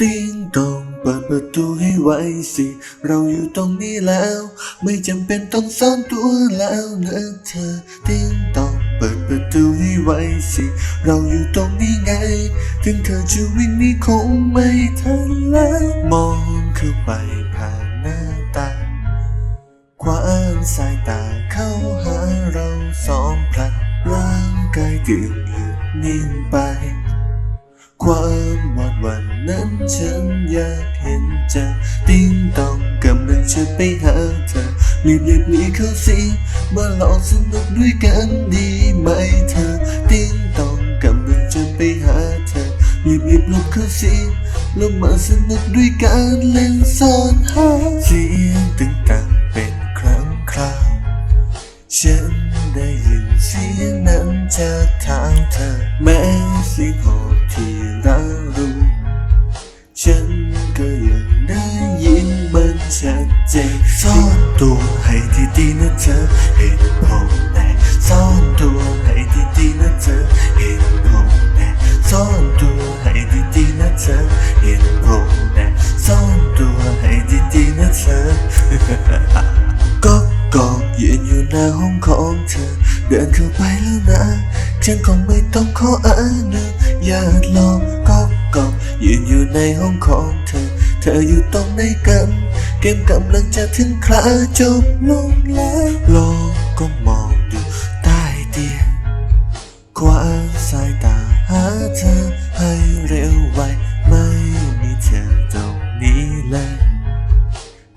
ติ้งตองเปิดประตูให้ไวสิ เราอยู่ตรงนี้แล้ว ไม่จำเป็นต้องซ่อนตัวแล้วนะเธอ ติ้งตองเปิดประตูให้ไวสิ เราอยู่ตรงนี้ไง ถึงเธอจะวิ่งนี้คงไม่ทันแล้ว มองเข้าไปผ่านหน้าต่างคว้างสายตาเข้าหาเราสองพลัดร่างกายตื่นหยุดนิ่งไป ความหวาดหวันนั้นฉันอยากเห็นเจะติ้งต้องกำลังจะไปหาเธอรีบเรียบนีเขาสิมาลองสนุกด้วยกันดีไหมเธอ ติ้งต้องกำลังจะไปหาเธอรีบรีบลบเขาสิแล้วมาสนุกด้วยกันเล่นซ่อนหาเสียงตึงตังเป็นครั้งคราวฉันได้ยินเสียงนั้นจากทางเธอแม้เสียงโหดที่ เรารู้ ฉันก็ยังได้ยินมันชัดเจนซ่อนตัวให้ดีๆนะเธอเห็นผมแน่ซ่อนตัวให้ดีๆนะเธอเห็นผมแน่ซ่อนตัวให้ดีๆนะเธอเห็นผมแน่ซ่อนตัวให้ดีๆนะเธอก็กอกยืนอยู่หน้าห้องของเธอ เดินเข้าไปแล้วนะฉันคงไม่ต้องขออนุญ ในห้องของเธอ เธออยู่ตรงไหนกัน เกมกำลังจะถึงคราจบลงแล้วลองก็มองอยู่ใต้เตียงคว้าสายตาหาเธอให้เร็วไวไม่มีเธอตรงนี้เลย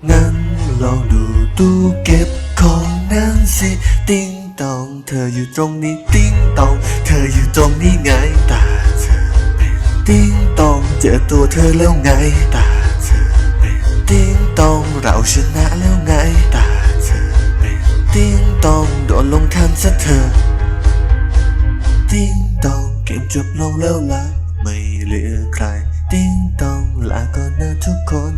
งั้นลองดูตู้เก็บของนั้นสิติ้งตอง เธออยู่ตรงนี้ติ้งตอง เธออยู่ตรงนี้ไงตาเธอเป็นติ้งตอง เจอตัวเธอแล้วไง ตาเธอเป็นติ้งตองเราชนะแล้วไง ตาเธอเป็นติ้งตองโดนลงทันซะเธอ ติ้งตองเกมจบลงแล้วละไม่เหลือใคร ติ้งตองลาก่อนนะทุกคน